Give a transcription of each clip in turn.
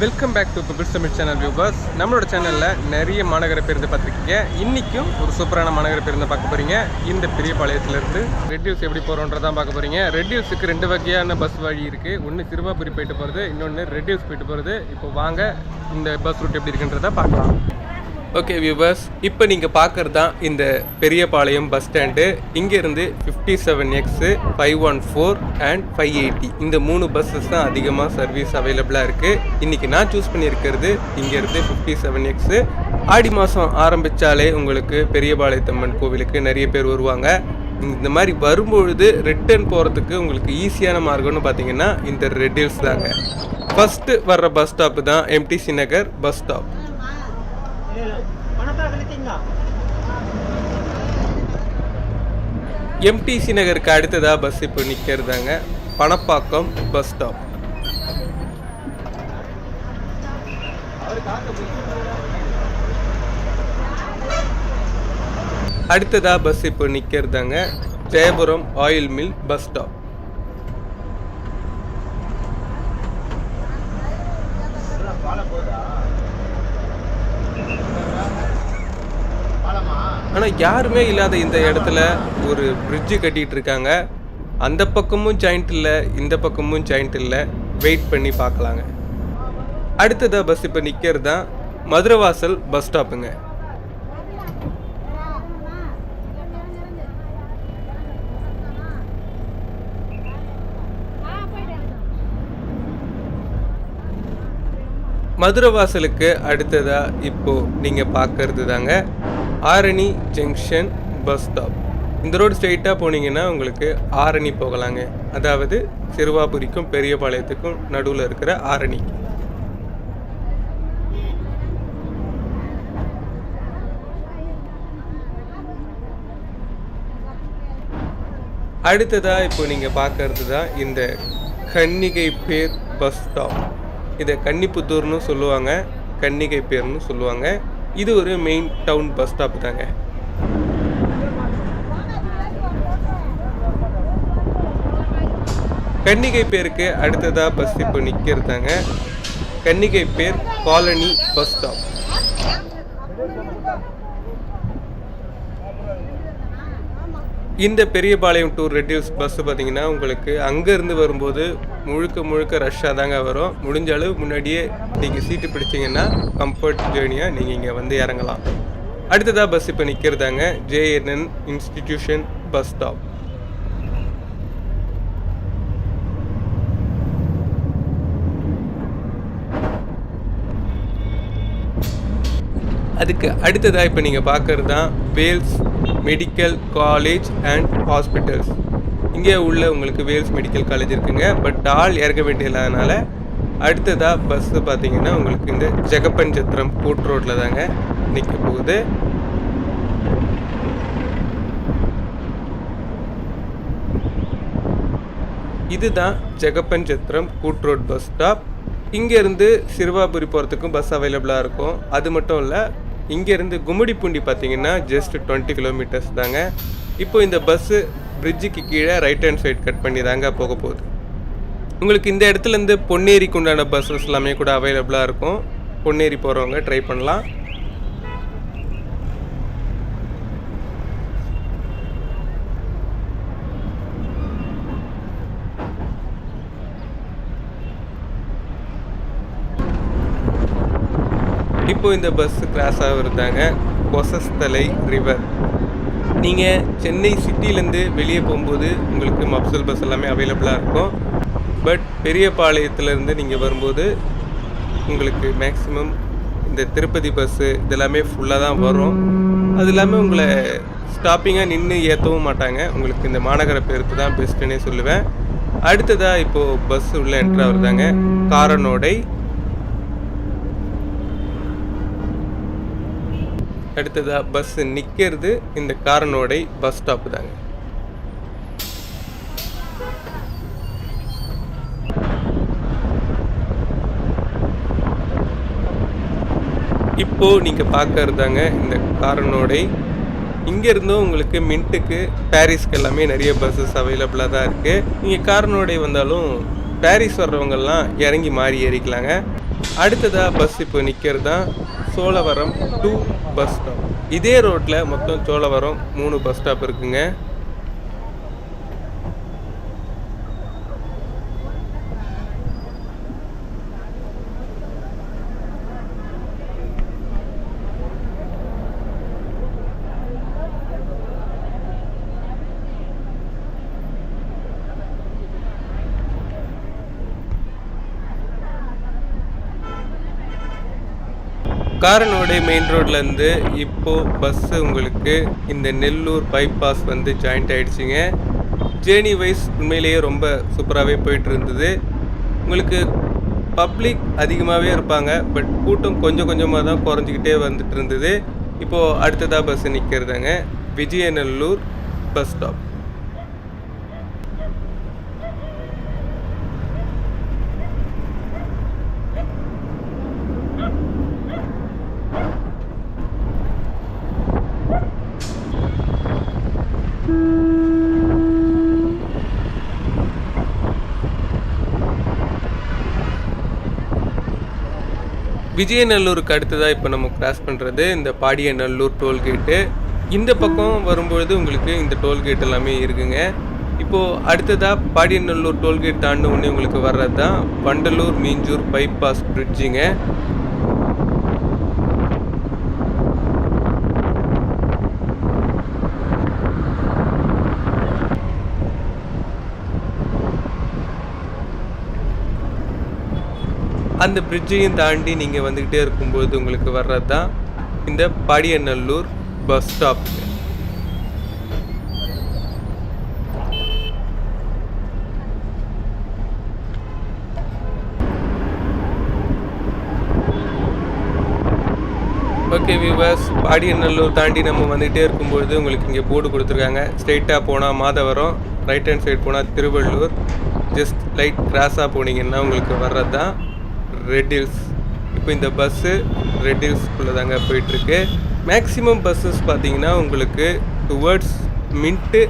Welcome back to people Tamil channel viewers நம்மளோட சேனலில் நிறைய மாநகர பேருந்து பார்த்துருக்கீங்க. இன்றைக்கும் ஒரு சூப்பரான மாநகர பேருந்து பார்க்க போகிறீங்க இந்த பெரிய பாளையத்துலேருந்து ரெட்யூஸ் எப்படி போகிறோன்றதான் பார்க்க போகிறீங்க ரெட்யூஸுக்கு ரெண்டு வகையான பஸ் வழி இருக்குது ஒன்று திருவாபுரி போயிட்டு போகிறது இன்னொன்று ரெட்யூஸ் போயிட்டு போகிறது இப்போ வாங்க இந்த பஸ் ரூட் எப்படி இருக்குன்றதை பார்க்கலாம். ஓகே வியூவர்ஸ் இப்போ நீங்கள் பார்க்குறது தான் இந்த பெரியபாளையம் பஸ் ஸ்டாண்டு இங்கேருந்து fifty seven X five one four and five eighty இந்த மூணு பஸ்ஸஸ் தான் அதிகமாக சர்வீஸ் அவைலபிளாக இருக்குது இன்றைக்கி நான் சூஸ் பண்ணியிருக்கிறது இங்கேருந்து ஃபிஃப்டி செவன் எக்ஸு ஆடி மாதம் ஆரம்பித்தாலே உங்களுக்கு பெரியபாளையத்தம்மன் கோவிலுக்கு நிறைய பேர் வருவாங்க. இந்த மாதிரி வரும்பொழுது ரிட்டர்ன் போகிறதுக்கு உங்களுக்கு ஈஸியான மார்க்கம்னு பார்த்தீங்கன்னா இந்த ரெட் ஹில்ஸ் தாங்க. ஃபஸ்ட்டு வர்ற பஸ் ஸ்டாப்பு தான் MTC Nagar bus stop MTC நகருக்கு அடுத்ததா பஸ் இப்போ நிற்கிறதாங்க பணப்பாக்கம் பஸ் ஸ்டாப் அடுத்ததா பஸ் இப்போ நிற்கிறதாங்க Jayapuram oil mill bus stop ஆனால் யாருமே இல்லாத இந்த இடத்துல ஒரு பிரிட்ஜு கட்டிகிட்டு இருக்காங்க. அந்த பக்கமும் ஜாயிண்ட் இல்லை இந்த பக்கமும் ஜாயிண்ட் இல்லை. வெயிட் பண்ணி பார்க்கலாங்க. அடுத்ததாக பஸ் இப்போ நிற்கிறது தான் மதுரவாசல் பஸ் ஸ்டாப்புங்க மதுரவாசலுக்கு அடுத்ததாக இப்போ நீங்கள் பார்க்கறது தாங்க ஆரணி ஜங்ஷன் பஸ் ஸ்டாப். இந்த ரோடு ஸ்ட்ரெயிட்டாக போனீங்கன்னா உங்களுக்கு ஆரணி போகலாங்க. அதாவது சிறுவாபுரிக்கும் பெரியபாளையத்துக்கும் நடுவில் இருக்கிற ஆரணி. அடுத்ததாக இப்போ நீங்கள் பார்க்கறது தான் இந்த கன்னிகை பேர் பஸ் ஸ்டாப். இதை கன்னிப்புத்தூர்னு சொல்லுவாங்க. கன்னிகை பேர்னு சொல்லுவாங்க. இது ஒரு மெயின் டவுன் பஸ் ஸ்டாப் தாங்க. கன்னிகை பேருக்கு அடுத்ததா பஸ் இப்போ நிற்கிறதாங்க கன்னிகை பேர் காலனி பஸ் ஸ்டாப் இந்த பெரியபாளையம் டூர் ரெடியூஸ் பஸ் பார்த்தீங்கன்னா உங்களுக்கு அங்கேருந்து வரும்போது முழுக்க முழுக்க ரஷ்ஷாக தாங்க வரும். முடிஞ்ச அளவு முன்னாடியே நீங்கள் சீட்டு பிடிச்சிங்கன்னா கம்ஃபர்ட் ஜேர்னியாக நீங்கள் இங்கே வந்து இறங்கலாம். அடுத்ததாக பஸ் இப்போ நிற்கிறதாங்க ஜேஎன்என் இன்ஸ்டிடியூஷன் பஸ் ஸ்டாப் அதுக்கு அடுத்ததாக இப்போ நீங்கள் பார்க்குறது தான் Vels medical college and hospitals இங்கே உள்ள உங்களுக்கு வேல்ஸ் மெடிக்கல் காலேஜ் இருக்குங்க. பட் ஆள் இறங்க வேண்டியதுனால அடுத்ததாக பஸ்ஸு பார்த்தீங்கன்னா உங்களுக்கு இந்த ஜெகப்பன் சத்திரம் கூட் ரோட்டில் தாங்க நிற்க போகுது. இதுதான் ஜெகப்பன் சத்திரம் கூட் ரோட் பஸ் ஸ்டாப் இங்கேருந்து சிறுவாபுரி போகிறதுக்கும் பஸ் அவைலபிளாக இருக்கும். அது மட்டும் இல்லை இங்கேருந்து கும்மிடிப்பூண்டி பார்த்தீங்கன்னா ஜஸ்ட் டுவெண்ட்டி கிலோமீட்டர்ஸ் தாங்க. இப்போ இந்த பஸ்ஸு பிரிட்ஜுக்கு கீழே ரைட் ஹேண்ட் சைடு கட் பண்ணி தாங்க போக போகுது. உங்களுக்கு இந்த இடத்துலேருந்து பொன்னேரிக்கு உண்டான பஸ்ஸஸ் எல்லாமே கூட அவைலபிளாக இருக்கும். பொன்னேரி போகிறவங்க ட்ரை பண்ணலாம். இப்போ இந்த பஸ் கிராஸ் ஆகிருந்தாங்க கொசஸ்தலை ரிவர் நீங்கள் சென்னை சிட்டிலேருந்து வெளியே போகும்போது உங்களுக்கு மப்சல் பஸ் எல்லாமே அவைலபிளாக இருக்கும். பட் பெரியபாளையத்துலேருந்து நீங்கள் வரும்போது உங்களுக்கு மேக்ஸிமம் இந்த திருப்பதி பஸ்ஸு இதெல்லாமே ஃபுல்லாக தான் வரும். அது இல்லாமல் உங்களை ஸ்டாப்பிங்காக நின்று ஏற்றவும் மாட்டாங்க. உங்களுக்கு இந்த மாநகர பேருக்கு தான் பெஸ்ட்டுன்னே சொல்லுவேன். அடுத்ததாக இப்போது பஸ் உள்ளே என்ட்ரு ஆகுறதாங்க காரனோடை அடுத்ததாக பஸ் நிற்கிறது இந்த காரனோடை பஸ் ஸ்டாப் தாங்க. இப்போ நீங்கள் பார்க்கறதாங்க இந்த காரனோடை இங்கேருந்தும் உங்களுக்கு மின்ட்டுக்கு பாரிஸ்க்கு எல்லாமே நிறைய பஸ்ஸஸ் அவைலபிளாக தான் இருக்குது நீங்கள் காரனோடை வந்தாலும் பாரிஸ் வர்றவங்கெல்லாம் இறங்கி மாறி ஏறிக்கலாங்க. அடுத்ததாக பஸ் இப்போ நிற்கிறது தான் சோழவரம் டூ பஸ் ஸ்டாப் இதே ரோட்டில் மொத்தம் சோழவரம் மூணு பஸ் ஸ்டாப் இருக்குங்க. காரனோடு மெயின் ரோட்லேருந்து இப்போது பஸ்ஸு உங்களுக்கு இந்த நெல்லூர் பைபாஸ் வந்து ஜாயிண்ட் ஆகிடுச்சிங்க ஜேர்னி வைஸ் உண்மையிலேயே ரொம்ப சூப்பராகவே போயிட்டு இருந்தது. உங்களுக்கு பப்ளிக் அதிகமாகவே இருப்பாங்க பட் கூட்டம் கொஞ்சம் கொஞ்சமாக தான் குறைஞ்சிக்கிட்டே வந்துட்டு இருந்தது. இப்போது அடுத்ததாக பஸ்ஸு நிற்கிறதாங்க விஜயநல்லூர் பஸ் ஸ்டாப் விஜயநல்லூருக்கு அடுத்ததாக இப்போ நம்ம கிராஸ் பண்ணுறது இந்த பாடியநல்லூர் டோல்கேட்டு இந்த பக்கம் வரும்பொழுது உங்களுக்கு இந்த டோல்கேட் எல்லாமே இருக்குங்க. இப்போது அடுத்ததாக பாடியநல்லூர் டோல்கேட் தாண்டு உடனே உங்களுக்கு வர்றது தான் வண்டலூர் மீஞ்சூர் பைபாஸ் பிரிட்ஜுங்க அந்த பிரிட்ஜையும் தாண்டி நீங்கள் வந்துக்கிட்டே இருக்கும்போது உங்களுக்கு வர்றது தான் இந்த Padiyanallur bus stop okay viewers Padiyanallur தாண்டி நம்ம வந்துகிட்டே இருக்கும்பொழுது உங்களுக்கு இங்கே போர்டு கொடுத்துருக்காங்க. ஸ்ட்ரெயிட்டாக போனால் மாதவரம் ரைட் ஹேண்ட் சைடு போனால் திருவள்ளூர். ஜஸ்ட் லைட் கிராஸாக போனீங்கன்னா உங்களுக்கு வர்றது தான் ரெட் ஹில்ஸ் இப்போ இந்த பஸ்ஸு ரெட் ஹில்ஸ்குள்ளே தாங்க போயிட்டுருக்கு. மேக்ஸிமம் பஸ்ஸஸ் பார்த்தீங்கன்னா உங்களுக்கு டுவர்ட்ஸ் மின்ட்டு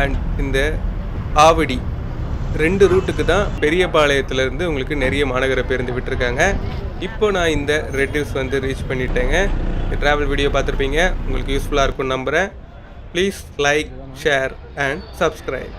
அண்ட் இந்த ஆவடி. ரெண்டு ரூட்டுக்கு தான் பெரியபாளையத்துலேருந்து உங்களுக்கு நிறைய மாநகர பேருந்து விட்டுருக்காங்க. இப்போ நான் இந்த ரெட் ஹில்ஸ் வந்து ரீச் பண்ணிட்டேங்க. ட்ராவல் வீடியோ பார்த்துருப்பீங்க. உங்களுக்கு யூஸ்ஃபுல்லாக இருக்கும்னு நம்புகிறேன் please like share and subscribe